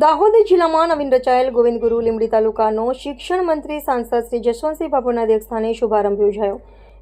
દાહોદ જિલ્લામાં નવીન રચાયેલ ગોવિંદ ગુરુ લીંબડી તાલુકાનો શિક્ષણ મંત્રી સાંસદ શ્રી જશવંતસિંહ બાબુના અધ્યક્ષસ્થાને શુભારંભ યોજાયો.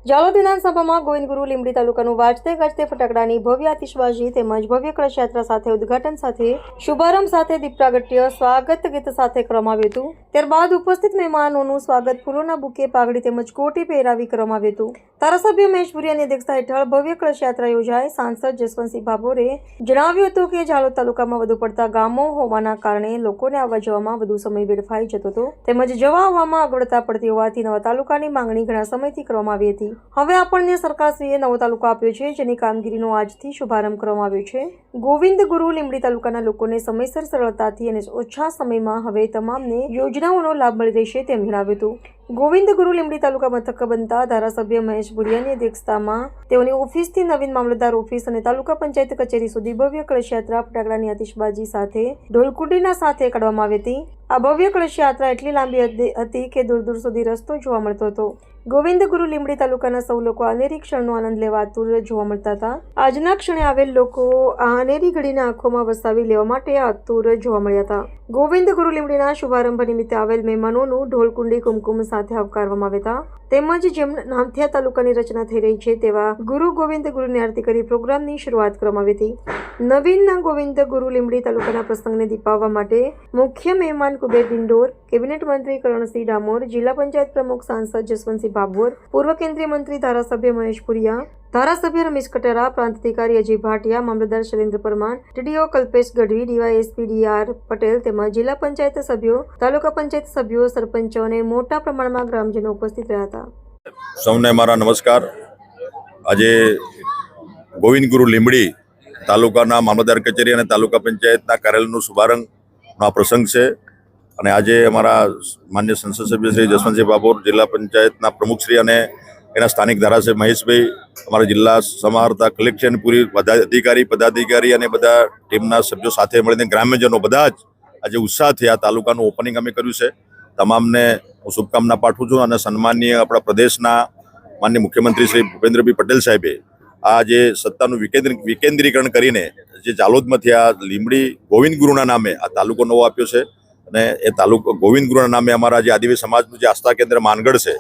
જાલોદ વિધાનસભામાં ગોવિંદગુરુ લીંબડી તાલુકાનું વાજતે ગાજતે ફટાકડાની ભવ્ય આતિશબાજી તેમજ ભવ્ય કળશયાત્રા સાથે ઉદઘાટન સાથે શુભારંભ સાથે દીપપ્રાગટ્ય સ્વાગત ગીત સાથે કરવામાં આવ્યું હતું. ત્યારબાદ ઉપસ્થિત મહેમાનોનું સ્વાગત ફૂલોના બુકે પાઘડી તેમજ કોટી પહેરાવી કરવામાં આવ્યું હતું. ધારાસભ્ય મહેશ ભુરિયાની અધ્યક્ષતા હેઠળ ભવ્ય કળશયાત્રા યોજાઈ. સાંસદ જસવંતસિંહ ભાભોરે જણાવ્યું હતું કે ઝાલોદ તાલુકામાં વધુ પડતા ગામો હોવાના કારણે લોકોને આવવા જવામાં વધુ સમય વેડફાઈ જતો હતો. તેમજ જવા આવવામાં અગવડતા પડતી હોવાથી નવા તાલુકાની માંગણી ઘણા સમયથી કરવામાં આવી હતી. હવે આપણને સરકારશ્રીએ નવો તાલુકો આપ્યો છે, જેની કામગીરીનો આજથી શુભારંભ કરવામાં આવ્યો છે. ગોવિંદ ગુરુ લીંબડી તાલુકાના લોકોને સમયસર સરળતાથી અને ઓછા સમયમાં હવે તમામને યોજનાઓનો લાભ મળી રહેશે તેમ જણાવ્યું હતું. ગોવિંદ ગુરુ લીંબડી તાલુકા મથક બનતા ધારાસભ્ય મહેશ ભુરિયાની અધ્યક્ષતામાં તેઓની ઓફિસથી નવીન મામલતદાર ઓફિસ અને તાલુકા પંચાયત કચેરી સુધી ભવ્ય કળશયાત્રા ફટાકડાની આતિશબાજી સાથે ઢોલકુટીના સાથે કાઢવામાં આવી હતી. આ ભવ્ય કળશયાત્રા એટલી લાંબી હતી કે દૂર દૂર સુધી રસ્તો જોવા મળતો હતો. ગોવિંદ ગુરુ લીંબડી તાલુકાના સૌ લોકો અનેરી ક્ષણનો આનંદ લેવા આતુર જોવા મળતા હતા. આજના ક્ષણે આવેલ લોકો આ અનેરી ઘડીને આંખોમાં વસાવી લેવા માટે આતુર જોવા મળ્યા હતા. ગોવિંદ ગુરુ લીંબડીના શુભારંભ નિમિત્તે આવેલ મહેમાનોનું ઢોલકુંડી કુમકુમ સાથે આવકારવામાં આવ્યા હતા. તેમજ જેમના નામથિયા તાલુકાની રચના થઈ રહી છે તેવા ગુરુ ગોવિંદ ગુરુની આરતી કરી પ્રોગ્રામની શરૂઆત કરવામાં આવી હતી. નવીનના ગોવિંદ ગુરુ લીંબડી તાલુકાના પ્રસંગને દીપાવવા માટે મુખ્ય મહેમાન કુબેર ડિંડોર કેબિનેટ મંત્રી કરણસિંહ ડામોર, જિલ્લા પંચાયત પ્રમુખ સાંસદ જસવંતસિંહ ભાભોર, પૂર્વ કેન્દ્રીય મંત્રી ધારાસભ્ય મહેશ પુરિયા, ધારાસભ્ય રમેશ કટેરા, પ્રાંત અધિકારી અજય ભાટિયા, મામલતદાર Shailendra Parmar, TDO Kalpesh Gadhvi, DYSP DR Patel તેમજ જિલ્લા પંચાયત સભ્યો, તાલુકા પંચાયત સભ્યો, સરપંચો અને મોટા પ્રમાણમાં ગ્રામજનો ઉપસ્થિત રહ્યા હતા. સૌને મારા નમસ્કાર. આજે ગોવિંદ ગુરુ લીંબડી તાલુકાના મામલતદાર કચેરી અને તાલુકા પંચાયતના કાર્યાલયનો શુભારંભનો આ પ્રસંગ છે. અને આજે અમારા માન્ય સંસદ સભ્ય શ્રી જસવંતસિંહ બાબોર જિલ્લા પંચાયતના પ્રમુખશ્રી અને એના સ્થાનિક ધારાસભ્ય મહેશભાઈ, અમારા જિલ્લા સમાહર્તા કલેક્શન પૂરી બધા અધિકારી પદાધિકારી અને બધા ટીમના સભ્યો સાથે મળીને ગ્રામ્યજનો બધા જ આજે ઉત્સાહથી આ તાલુકાનું ઓપનિંગ અમે કર્યું છે. તમામને હું શુભકામના પાઠવું છું અને સન્માનીય આપણા પ્રદેશના માન્ય મુખ્યમંત્રી શ્રી ભૂપેન્દ્રભાઈ પટેલ સાહેબે આ જે સત્તાનું વિકેન્દ્ર, વિકેન્દ્રીકરણ કરીને જે જાલોદમાંથી આ લીમડી ગોવિંદ ગુરુના નામે આ તાલુકો નવો આપ્યો છે. અને એ તાલુકો ગોવિંદ ગુરુના નામે અમારા જે આદિવાસી સમાજનું જે આસ્થા કેન્દ્ર માનગઢ છે,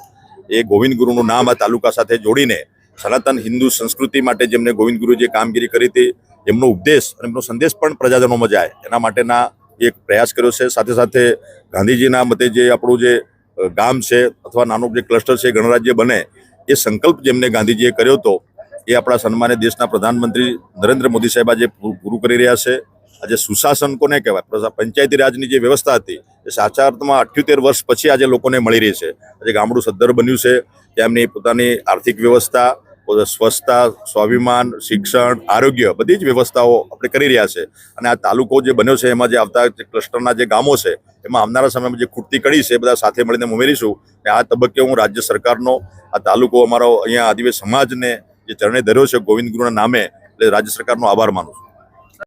એ ગોવિંદ ગુરુનું નામ આ તાલુકા સાથે જોડીને સનાતન હિન્દુ સંસ્કૃતિ માટે જેમને ગોવિંદ ગુરુ જે કામગીરી કરી હતી, એમનો ઉપદેશ અને એમનો સંદેશ પણ પ્રજાજનોમાં જાય. એના માટેના એક પ્રયાસ કર્યો છે. સાથે સાથે ગાંધીજીના મતે જે આપણું જે ગામ છે અથવા નાનું જે ક્લસ્ટર છે, ગણરાજ્ય બને, એ સંકલ્પ જેમને ગાંધીજીએ કર્યો હતો એ આપણા સન્માને દેશના પ્રધાનમંત્રી નરેન્દ્ર મોદી સાહેબ આજે પૂરું કરી રહ્યા છે. આજે સુશાસન કોને કહેવાય પંચાયતી રાજની જે વ્યવસ્થા હતી, એ સાચા અર્થમાં અઠ્યોતેર વર્ષ પછી આજે લોકોને મળી રહી છે. આજે ગામડું સદ્ધર બન્યું છે. ત્યાં એમની પોતાની આર્થિક વ્યવસ્થા સ્વચ્છતા, સ્વાભિમાન, શિક્ષણ, આરોગ્ય બધી જ વ્યવસ્થાઓ આપણે કરી રહ્યા છે. અને આ તાલુકો જે બન્યો છે, એમાં જે આવતા જે ક્લસ્ટરના જે ગામો છે, એમાં આવનારા સમયમાં જે ખૂટતી કડી છે બધા સાથે મળીને ઉમેરીશું. અને આ તબક્કે હું રાજ્ય સરકારનો, આ તાલુકો અમારો અહીંયા આદિવાસી સમાજને જે ચરણે ધર્યો છે ગોવિંદ ગુરુના નામે, એટલે રાજ્ય સરકારનો આભાર માનું છું.